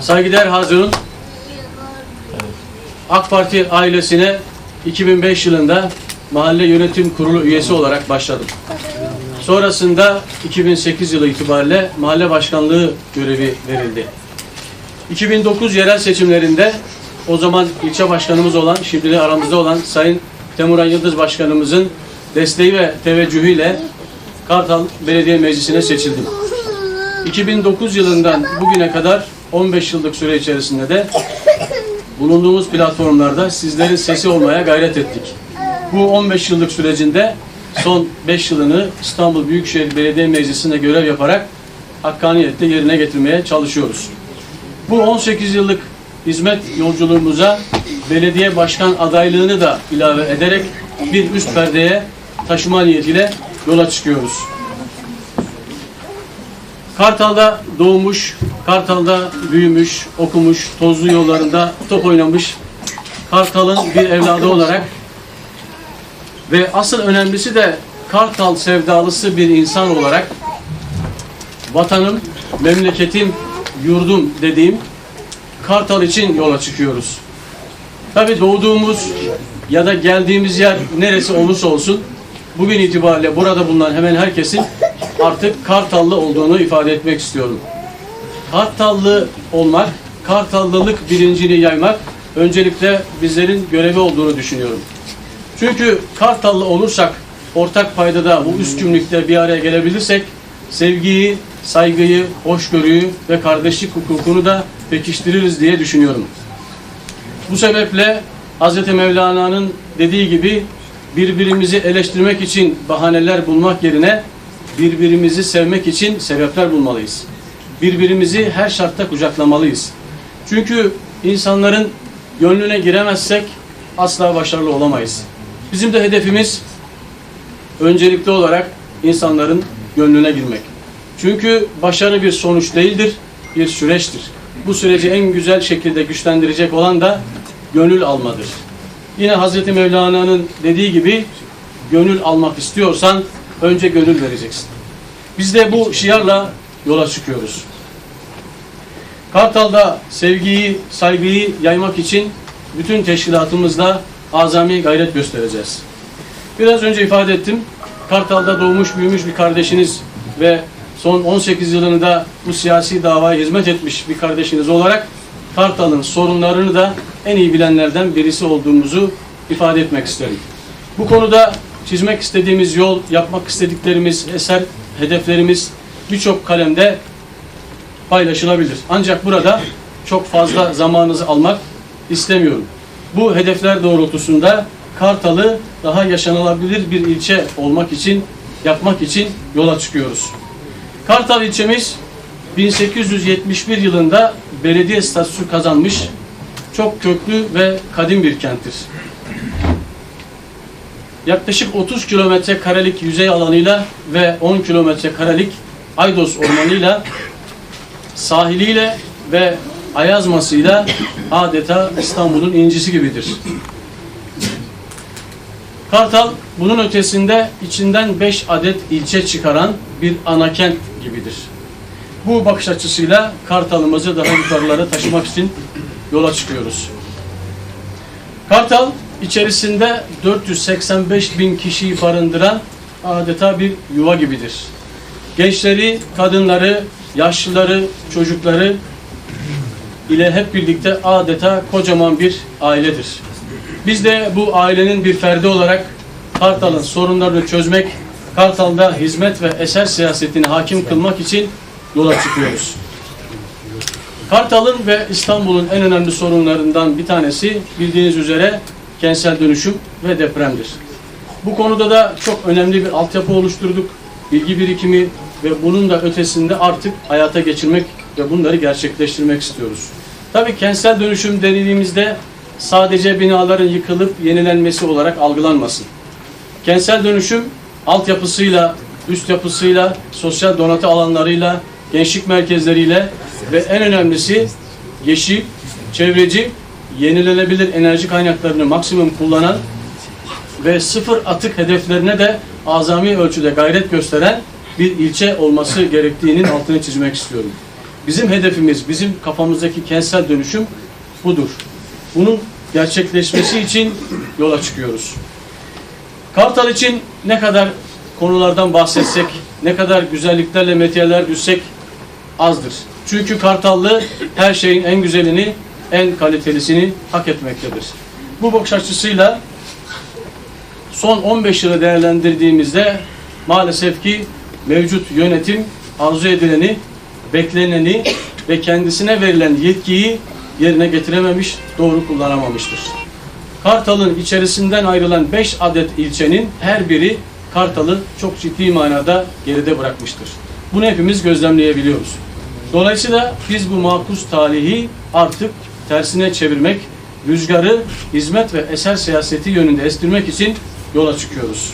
Saygıdeğer Hazirun, AK Parti ailesine 2005 yılında mahalle yönetim kurulu üyesi olarak başladım. Sonrasında 2008 yılı itibariyle mahalle başkanlığı görevi verildi. 2009 yerel seçimlerinde o zaman ilçe başkanımız olan, şimdi de aramızda olan Sayın Temuran Yıldız Başkanımızın desteği ve teveccühüyle Kartal Belediye Meclisi'ne seçildim. 2009 yılından bugüne kadar 15 yıllık süre içerisinde de bulunduğumuz platformlarda sizlerin sesi olmaya gayret ettik. Bu 15 yıllık sürecinde son 5 yılını İstanbul Büyükşehir Belediye Meclisi'nde görev yaparak hakkaniyetle yerine getirmeye çalışıyoruz. Bu 18 yıllık hizmet yolculuğumuza belediye başkan adaylığını da ilave ederek bir üst perdeye taşıma niyetiyle yola çıkıyoruz. Kartal'da doğmuş, Kartal'da büyümüş, okumuş, tozlu yollarında top oynamış Kartal'ın bir evladı olarak ve asıl önemlisi de Kartal sevdalısı bir insan olarak vatanım, memleketim, yurdum dediğim Kartal için yola çıkıyoruz. Tabii doğduğumuz ya da geldiğimiz yer neresi olursa olsun bugün itibariyle burada bulunan hemen herkesin artık Kartallı olduğunu ifade etmek istiyorum. Kartallı olmak, Kartallılık bilincini yaymak öncelikle bizlerin görevi olduğunu düşünüyorum. Çünkü Kartallı olursak, ortak paydada bu üst cümlükte bir araya gelebilirsek, sevgiyi, saygıyı, hoşgörüyü ve kardeşlik hukukunu da pekiştiririz diye düşünüyorum. Bu sebeple Hz. Mevlana'nın dediği gibi birbirimizi eleştirmek için bahaneler bulmak yerine birbirimizi sevmek için sebepler bulmalıyız. Birbirimizi her şartta kucaklamalıyız. Çünkü insanların gönlüne giremezsek asla başarılı olamayız. Bizim de hedefimiz öncelikli olarak insanların gönlüne girmek. Çünkü başarı bir sonuç değildir, bir süreçtir. Bu süreci en güzel şekilde güçlendirecek olan da gönül almadır. Yine Hazreti Mevlana'nın dediği gibi gönül almak istiyorsan önce gönül vereceksin. Biz de bu şiarla yola çıkıyoruz. Kartal'da sevgiyi, saygıyı yaymak için bütün teşkilatımızla azami gayret göstereceğiz. Biraz önce ifade ettim. Kartal'da doğmuş büyümüş bir kardeşiniz ve son 18 yılını da bu siyasi davaya hizmet etmiş bir kardeşiniz olarak Kartal'ın sorunlarını da en iyi bilenlerden birisi olduğumuzu ifade etmek isterim. Bu konuda çizmek istediğimiz yol, yapmak istediklerimiz, eser, hedeflerimiz birçok kalemde paylaşılabilir. Ancak burada çok fazla zamanınızı almak istemiyorum. Bu hedefler doğrultusunda Kartal'ı daha yaşanılabilir bir ilçe olmak için, yapmak için yola çıkıyoruz. Kartal ilçemiz 1871 yılında belediye statüsü kazanmış çok köklü ve kadim bir kenttir. Yaklaşık 30 kilometre karelik yüzey alanıyla ve 10 kilometre karelik Aydos ormanıyla sahiliyle ve ayazmasıyla adeta İstanbul'un incisi gibidir. Kartal bunun ötesinde içinden 5 adet ilçe çıkaran bir ana kent gibidir. Bu bakış açısıyla Kartal'ımızı daha yukarılara taşımak için yola çıkıyoruz. Kartal içerisinde 485 bin kişiyi barındıran adeta bir yuva gibidir. Gençleri, kadınları, yaşlıları, çocukları ile hep birlikte adeta kocaman bir ailedir. Biz de bu ailenin bir ferdi olarak Kartal'ın sorunlarını çözmek, Kartal'da hizmet ve eser siyasetini hakim kılmak için yola çıkıyoruz. Kartal'ın ve İstanbul'un en önemli sorunlarından bir tanesi bildiğiniz üzere kentsel dönüşüm ve depremdir. Bu konuda da çok önemli bir altyapı oluşturduk. Bilgi birikimi ve bunun da ötesinde artık hayata geçirmek ve bunları gerçekleştirmek istiyoruz. Tabii kentsel dönüşüm dediğimizde sadece binaların yıkılıp yenilenmesi olarak algılanmasın. Kentsel dönüşüm altyapısıyla, üst yapısıyla, sosyal donatı alanlarıyla, gençlik merkezleriyle ve en önemlisi yeşil, çevreci, yenilenebilir enerji kaynaklarını maksimum kullanan ve sıfır atık hedeflerine de azami ölçüde gayret gösteren bir ilçe olması gerektiğinin altını çizmek istiyorum. bizim hedefimiz, bizim kafamızdaki kentsel dönüşüm budur. Bunun gerçekleşmesi için yola çıkıyoruz. Kartal için ne kadar konulardan bahsetsek, ne kadar güzelliklerle metiyeler düşsek azdır. Çünkü Kartallı her şeyin en güzelini, en kalitelisini hak etmektedir. Bu bakış açısıyla son 15 yılı değerlendirdiğimizde maalesef ki mevcut yönetim arzu edileni, bekleneni ve kendisine verilen yetkiyi yerine getirememiş, doğru kullanamamıştır. Kartal'ın içerisinden ayrılan 5 adet ilçenin her biri Kartal'ı çok ciddi manada geride bırakmıştır. Bunu hepimiz gözlemleyebiliyoruz. Dolayısıyla biz bu makus talihi artık tersine çevirmek, rüzgarı hizmet ve eser siyaseti yönünde estirmek için yola çıkıyoruz.